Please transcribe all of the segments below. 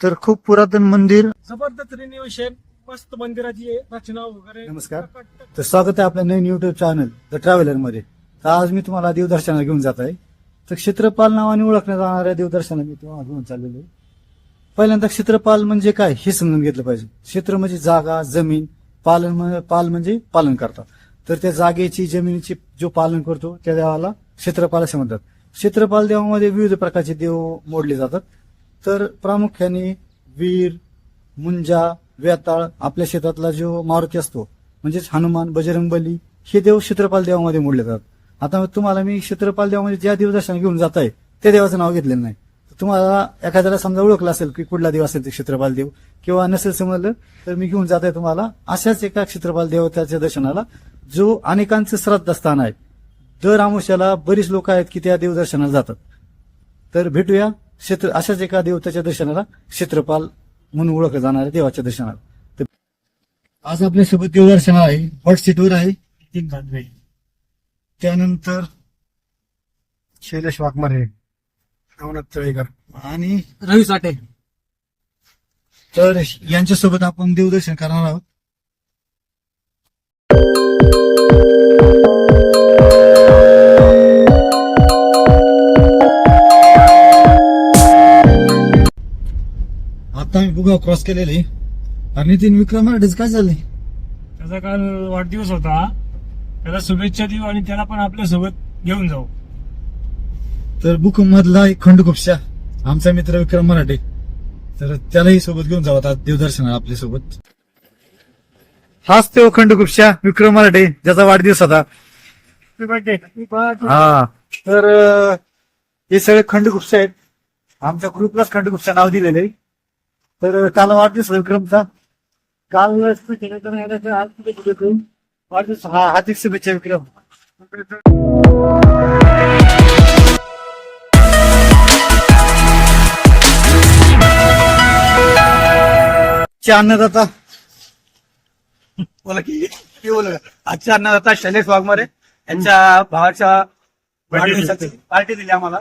तर खूप पुरातन मंदिर. जबरदस्त रिन्युएशन मस्त मंदिराची रचना वगैरे. नमस्कार. तर स्वागत आहे आपल्या नवीन युट्यूब चॅनल द ट्रॅव्हलरमध्ये तर आज मी तुम्हाला देवदर्शनाला घेऊन जात आहे. तर क्षेत्रपाल नावाने ओळखण्यात जाणाऱ्या देवदर्शनाला मी तुम्हाला घेऊन चाललेलो आहे. पहिल्यांदा क्षेत्रपाल म्हणजे काय हे समजून घेतलं पाहिजे. क्षेत्र म्हणजे जागा जमीन पालन पाल म्हणजे पालन करतात तर त्या जागेची जमिनीची जो पालन करतो त्या देवाला क्षेत्रपाल असे म्हणतात. क्षेत्रपाल देवामध्ये विविध प्रकारचे देव मोडले जातात. तर प्रामुख्याने वीर मुंजा वेताळ आपल्या शेतातला जो मारुती असतो म्हणजेच हनुमान बजरंगबली हे देव क्षेत्रपाल देवामध्ये मोडले जातात. आता तुम्हाला मी क्षेत्रपाल देवामध्ये ज्या देवदर्शन घेऊन जात आहे त्या देवाचं नाव घेतलेलं नाही. तुम्हाला एखाद्याला समजा ओळखलं असेल की कुठला देव असेल ते क्षेत्रपाल देव किंवा नसेल समजलं तर मी घेऊन जात आहे तुम्हाला अशाच एका क्षेत्रपाल देवताच्या दर्शनाला जो अनेकांचं श्रद्धास्थान आहे. दर आमुष्याला बरीच लोक आहेत की त्या देवदर्शनाला जातात. तर भेटूया. क्षेत्र अशाच एका देवताच्या दर्शनाला क्षेत्रपाल म्हणून ओळखलं जाणाऱ्या देवाच्या दर्शनाला. आज आपल्यासोबत देवदर्शनाला आहे. हॉट सीटवर आहे. तीन बांधवे त्यानंतर शैलेश वाघमारे नवनाथ तळेकर आणि रवी साठे. तर यांच्यासोबत आपण देवदर्शन करणार आहोत. आता मी बुगा क्रॉस केलेले. आणि तीन विक्रम मराठीच काय झालंय त्याचा काल वाढदिवस होता. त्याला शुभेच्छा देऊ आणि त्याला पण आपल्यासोबत घेऊन जाऊ. तर बुक मधला एक खंडकुपशा आमचा मित्र विक्रम मराठे. तर त्यालाही सोबत घेऊन जाऊ आता देवदर्शनाला आपल्यासोबत. हाच तो खंडकुपशा विक्रम मराठे ज्याचा वाढदिवस होता. हा. तर अं, हे सगळे खंडगुप्त आहेत. आमच्या ग्रुपलाच खंडगुप्त नाव दिलेले. तर काल वाढदिवस विक्रमचा काल वाढदिवस हा हार्दिक शुभेच्छा विक्रम. अन्नदाता. बोला की बोलू. आजच्या अन्नदाता शैलेश वाघमारे यांच्या भावाच्या वाढदिवसाची पार्टी दिली. आम्हाला.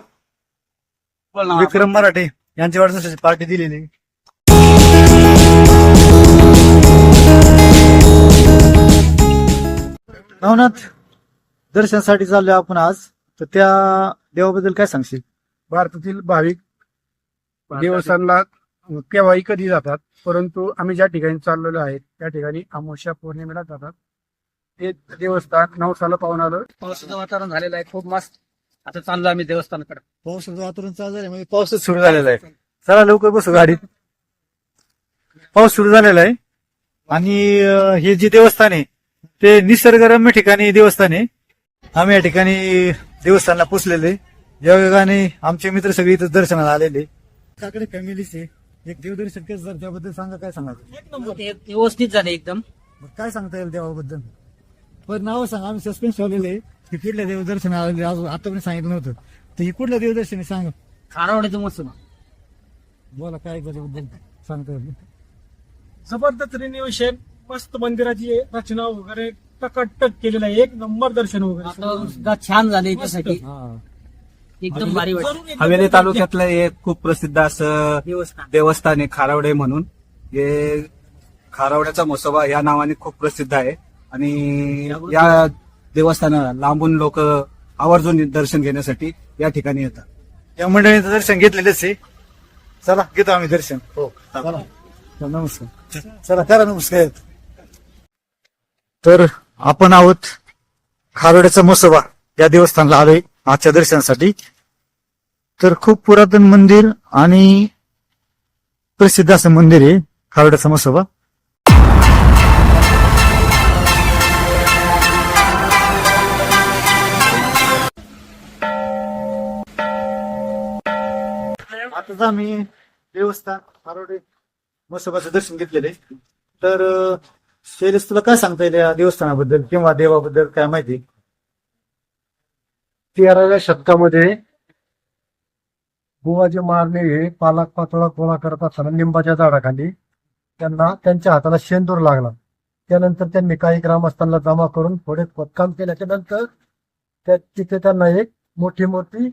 विक्रम मराठे यांच्या वाढदिवसाची पार्टी दिलेली. नवनाथ दर्शनासाठी चाललोय आपण आज. तर त्या देवाबद्दल काय सांगशील? भारतातील भाविक देवस्थानला केव्हाही कधी जातात परंतु आम्ही ज्या ठिकाणी चाललेलो आहे त्या ठिकाणी अमावस्या पौर्णिमेला जातात. ते देवस्थान नवसाला पाहून आलं. पावसाचं वातावरण झालेलं आहे खूप मस्त. आता चाललो आम्ही देवस्थानाकडे. पावसाचं वातावरण चालू झालं म्हणजे पाऊसच सुरू झालेला आहे. चला लवकर बसू गाडीत. पाऊस सुरू झालेला आहे. आणि हे जे देवस्थान आहे ते निसर्गरम्य ठिकाणी देवस्थान आहे आम्ही या ठिकाणी देवस्थानला पोचलेले. योगाने आमचे मित्र सगळे इथं दर्शनाला आलेले. काकडे फॅमिलीच एक देवदर्शन कसं झालं त्याबद्दल सांगा काय सांगा? व्यवस्थित झाले एकदम. काय सांगता येईल देवाबद्दल? पण नाव सांगा. आम्ही सस्पेन्स ठेवलेले. की कुठल्या देवदर्शन आलेले? अजून आतापर्यंत सांगितलं नव्हतं. तर हे कुठलं देवदर्शन आहे सांगा? खारावड्याचं मस्त बोला काय त्याच्याबद्दल सांगता येईल? जबरदस्त रिन्युएशन मस्त मंदिराची रचना वगैरे टकाटक केलेलं आहे. एक नंबर दर्शन वगैरे सुद्धा छान झाले याच्यासाठी हा. एकदम भारी वाटतं एकदा हवेली तालुक्यातलं एक खूप प्रसिद्ध असं देवस्थान. देवस्थान आहे खारावडे म्हणून. हे खारावड्याचा मसोबा या नावाने खूप प्रसिद्ध आहे. आणि या देवस्थानाला लांबून लोक आवर्जून दर्शन घेण्यासाठी या ठिकाणी येतात. या मंडळीचं दर्शन घेतलेलेच आहे. चला घेतो आम्ही दर्शन. हो. चला. चला, नमस्कार. चला करा नमस्कार. तर आपण आहोत खारोड्याचा मसोबा या देवस्थानला आलोय आजच्या दर्शनासाठी. तर खूप पुरातन मंदिर आणि प्रसिद्ध असं मंदिर आहे खारोड्याचा मसोबा. आताच आम्ही देवस्थान खारोडे मसोबाचं दर्शन घेतलेलं आहे. तर शैलेश तुला काय सांगता येईल या देवस्थानाबद्दल किंवा देवाबद्दल काय माहिती? तेराव्या शतकामध्ये बुवाजी मारणे हे पालाक पातोळा गोळा करत असताना लिंबाच्या झाडाखाली त्यांना त्यांच्या हाताला शेंदूर लागला. त्यानंतर त्यांनी काही ग्रामस्थांना जमा करून थोडे खोदकाम केल्याच्यानंतर त्या तिथे त्यांना एक मोठी मूर्ती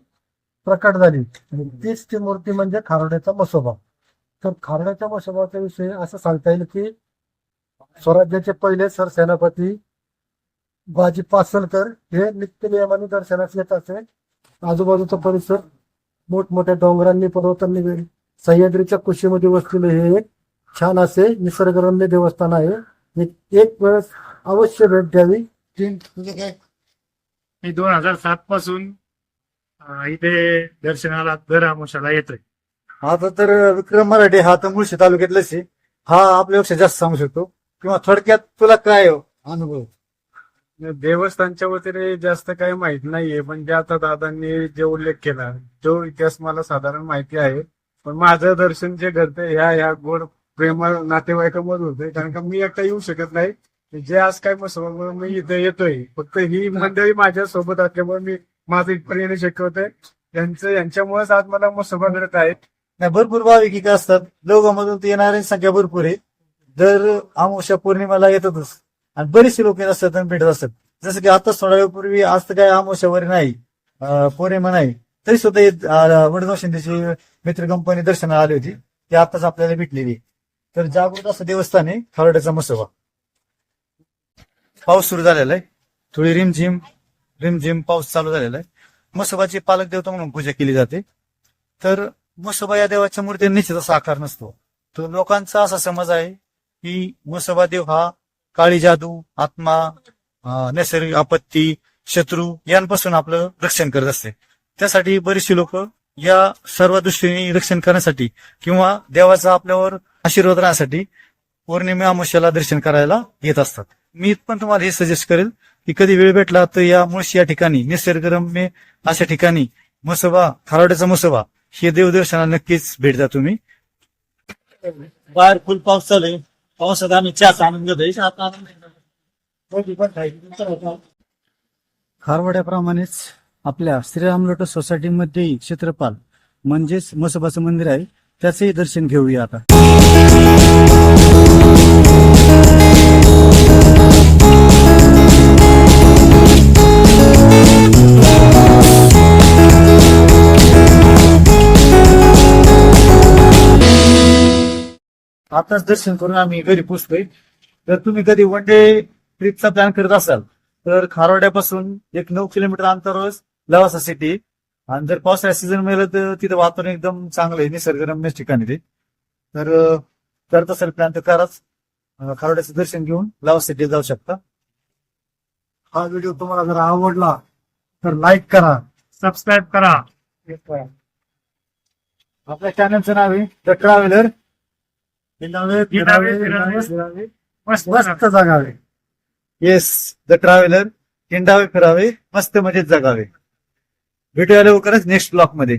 प्रकट झाली. आणि तीच ती मूर्ती म्हणजे खारोड्याचा मसोबा. तर खारड्याच्या मशोबाचा विषय असं सांगता येईल की स्वराज्याचे पहिले सरसेनापती बाजी पासलकर हे नित्य नियमाने दर्शनास येत असे. आजूबाजूचा परिसर मोठमोठ्या डोंगरांनी पर्वतांनी सह्याद्रीच्या कुशीमध्ये वसलेले हे एक छान असे निसर्गरम्य देवस्थान आहे. एक- एक वेळेस अवश्य भेट द्यावी. मी दोन हजार सात पासून इथे दर्शनाला दर आमोशाला येतोय. आता तर विक्रम मराठे हा तर मुळशी तालुक्यातलाच आहे. हा आपल्यापेक्षा जास्त सांगू शकतो. किंवा थोडक्यात तुला काय हो? अनुभव. देवस्थानच्या वतीने जास्त काही माहीत नाहीये पण जे आता दादांनी जे उल्लेख केला तो इतिहास मला साधारण माहिती आहे पण माझं दर्शन जे घडतंय ह्या ह्या गोड प्रेम नातेवाईकांमधून होतंय कारण का मी एकटा येऊ शकत नाही. जे आज काय मग मी इथे येतोय. फक्त ही मंडळी माझ्या सोबत असल्यामुळे मी माझं इथपर्यंत येणं शक्य होतंय यांचं यांच्यामुळेच आज मला मसोबा मिळत आहे. नाही भरपूर भाविक असतात. लोकांमधून ते येणाऱ्यांची संख्या भरपूर आहे. दर अमावस्या पौर्णिमेला येतातच. आणि बरेचसे लोक येत असतात भेटत असतात. जसं की आताच थोड्या वेळपूर्वी आज तर काय अमावस्यावर नाही पौर्णिमा नाही तरी सुद्धा वडगाव शिंदेची मित्र कंपनी दर्शनाला आली होती. ती आताच आपल्याला भेटलेली. आहे. तर जागृत असं देवस्थान आहे खरड्याचा मसोबा. पाऊस सुरू झालेला आहे. थोडी रिमझिम रिमझिम पाऊस चालू झालेला आहे. मसोबाची पालक देवता म्हणून पूजा केली जाते. तर मसोबा या देवाच्या मूर्ती निश्चित असा आकार नसतो. तो लोकांचा असा समज आहे की मसोबा देव हा काळी जादू आत्मा नैसर्गिक आपत्ती शत्रू यांपासून आपलं रक्षण करत असते. त्यासाठी बरीचशी लोक या सर्व दृष्टीने रक्षण करण्यासाठी किंवा देवाचा आपल्यावर आशीर्वाद राहण्यासाठी पौर्णिमे अमावस्याला दर्शन करायला येत असतात. मी पण तुम्हाला हे सजेस्ट करेल की कधी वेळ भेटला तर या मुळशी या ठिकाणी निसर्गरम्य अशा ठिकाणी मसोबा खाराड्याचा मसोबा हे देवदर्शनाला नक्कीच भेट द्या तुम्ही. बाहेर फुल पाऊस चालू पावसात आम्ही चहाचा आनंद घेतोय आता खारवाड्याप्रमाणेच आपल्या श्रीराम लोटस सोसायटीमध्ये क्षेत्रपाल म्हणजेच मसोबाचं मंदिर आहे. त्याचंही दर्शन घेऊया आता. आताच दर्शन करून आम्ही घरी पोचतोय जर तुम्ही कधी वन डे ट्रिपचा प्लॅन करत असाल तर खारोड्यापासून एक नऊ किलोमीटर अंतरावरच लवासा सिटी आणि जर पावसाळ्या सीझन मिळालं तर तिथं वातावरण एकदम चांगलं आहे निसर्गरम्य ठिकाणी ते. तर करत असेल प्लॅन तर कराच. अं, खारोड्याचं दर्शन घेऊन लवासा सिटी जाऊ शकता. हा व्हिडिओ तुम्हाला जर आवडला तर लाईक करा सबस्क्राईब करा. आपल्या चॅनलचं नाव आहे द ट्रॅव्हलर फिरावे, फिरावे, फिरावे, फिरावे. फिरावे. मस्त मस्त जगावे येस द ट्रॅव्हलर हिंडावे फिरावे मस्त मजेत जगावे भेटूया लवकरच नेक्स्ट ब्लॉकमध्ये